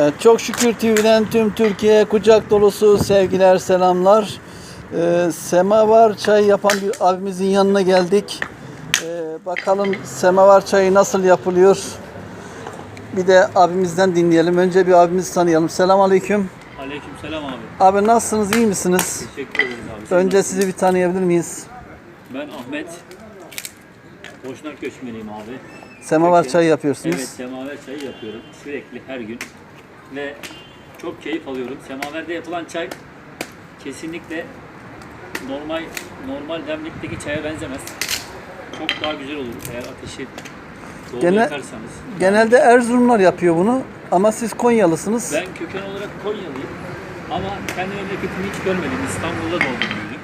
Evet, çok şükür TV'den tüm Türkiye'ye kucak dolusu sevgiler, selamlar. Ee, semavar çay yapan bir abimizin yanına geldik. Ee, bakalım semavar çayı nasıl yapılıyor? Bir de abimizden dinleyelim. Önce bir abimizi tanıyalım. Selam aleyküm. Aleykümselam abi. Abi nasılsınız? iyi misiniz? Teşekkür ederim abi. Sen Önce nasılsın? sizi bir tanıyabilir miyiz? Ben Ahmet. Boşnak göçmeniyim abi. Semavar Peki. çayı yapıyorsunuz. Evet semaver çayı yapıyorum sürekli her gün. Ve çok keyif alıyorum. Semaverde yapılan çay kesinlikle normal normal demlikteki çaya benzemez. Çok daha güzel olur eğer ateşi doğru Gene- yakarsanız. Genelde Erzurumlar yapıyor bunu ama siz Konyalısınız. Ben köken olarak Konyalıyım. Ama kendi memleketimi hiç görmedim. İstanbul'da doğdum büyüdüm.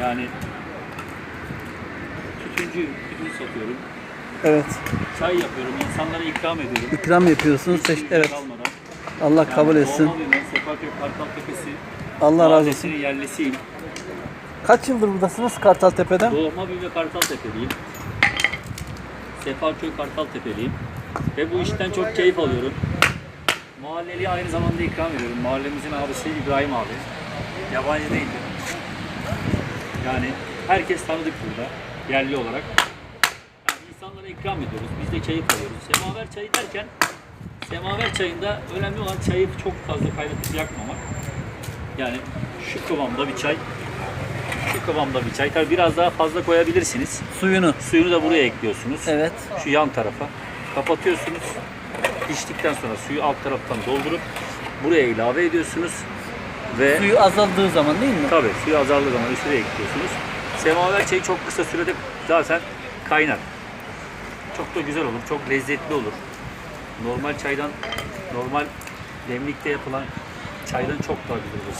Yani tütüncü, tütün satıyorum. Evet. Çay yapıyorum, insanlara ikram ediyorum. İkram yapıyorsunuz. Hiç Teş- ücret evet. almadan. Allah Yani kabul etsin. Doğma büyüme. Allah razı olsun. mahallesinin yerlisiyim. Kaç yıldır buradasınız Kartaltepe'den? Doğma büyüme Kartaltepeliyim. Sefaköy Kartaltepeliyim. Ve bu işten çok keyif alıyorum. Mahalleliye aynı zamanda ikram ediyorum. Mahallemizin abisi İbrahim abi. Yabancı değildi. Yani herkes tanıdık burada. Yerli olarak. İkram ediyoruz. Biz de keyif alıyoruz. Semaver çayı derken Semaver çayında önemli olan çayı çok fazla kaynatıp yakmamak. Yani şu kıvamda bir çay. Şu kıvamda bir çay. Tabii biraz daha fazla koyabilirsiniz. Suyunu. Suyunu da buraya ekliyorsunuz. Evet. Şu yan tarafa. Kapatıyorsunuz. Piştikten sonra suyu alt taraftan doldurup buraya ilave ediyorsunuz. Ve Suyu azaldığı zaman değil mi? tabii suyu azaldığı zaman üstüne ekliyorsunuz. Semaver çayı çok kısa sürede zaten kaynar. Çok da güzel olur. Çok lezzetli olur. Normal çaydan, normal demlikte yapılan çaydan çok daha güzel olur.